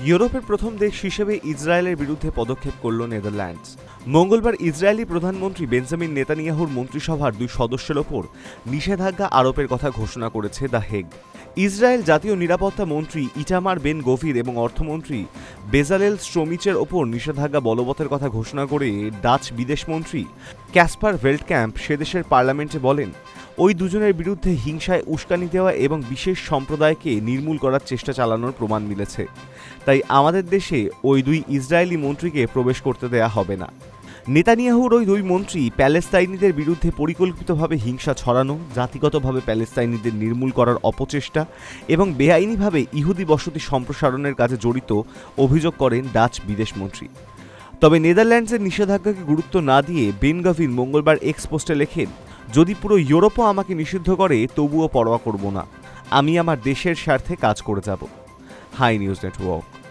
ইউরোপের প্রথম দেশ হিসেবে ইসরায়েলের বিরুদ্ধে পদক্ষেপ করল নেদারল্যান্ডস। মঙ্গলবার ইসরায়েলি প্রধানমন্ত্রী বেঞ্জামিন নেতানিয়াহুর মন্ত্রিসভার দুই সদস্যের ওপর নিষেধাজ্ঞা আরোপের কথা ঘোষণা করেছে দ্য হেগ। ইসরায়েল জাতীয় নিরাপত্তা মন্ত্রী ইটামার বেন গভীর এবং অর্থমন্ত্রী বেজালেল স্ট্রোমিচের ওপর নিষেধাজ্ঞা বলবতের কথা ঘোষণা করে ডাচ বিদেশমন্ত্রী ক্যাসপার ভেল্টক্যাম্প সে দেশের পার্লামেন্টে বলেন ওই দুজনের বিরুদ্ধে হিংসায় উস্কানি দেওয়া এবং বিশেষ সম্প্রদায়কে নির্মূল করার চেষ্টা চালানোর প্রমাণ মিলেছে। তাই আমাদের দেশে ওই দুই ইসরায়েলি মন্ত্রীকে প্রবেশ করতে দেয়া হবে না। নেতানিয়াহুর ওই দুই মন্ত্রী প্যালেস্তাইনিদের বিরুদ্ধে পরিকল্পিতভাবে হিংসা ছড়ানো, জাতিগতভাবে প্যালেস্তাইনিদের নির্মূল করার অপচেষ্টা এবং বেআইনিভাবে ইহুদি বসতি সম্প্রসারণের কাজে জড়িত অভিযোগ করেন ডাচ বিদেশমন্ত্রী তবে নেদারল্যান্ডসের নিষেধাজ্ঞাকে গুরুত্ব না দিয়ে বেন গভিন মঙ্গলবার এক্স পোস্টে লেখেন, যদি পুরো ইউরোপও আমাকে নিষিদ্ধ করে, তবুও পরোয়া করব না। আমি আমার দেশের স্বার্থে কাজ করে যাব। Hi news network.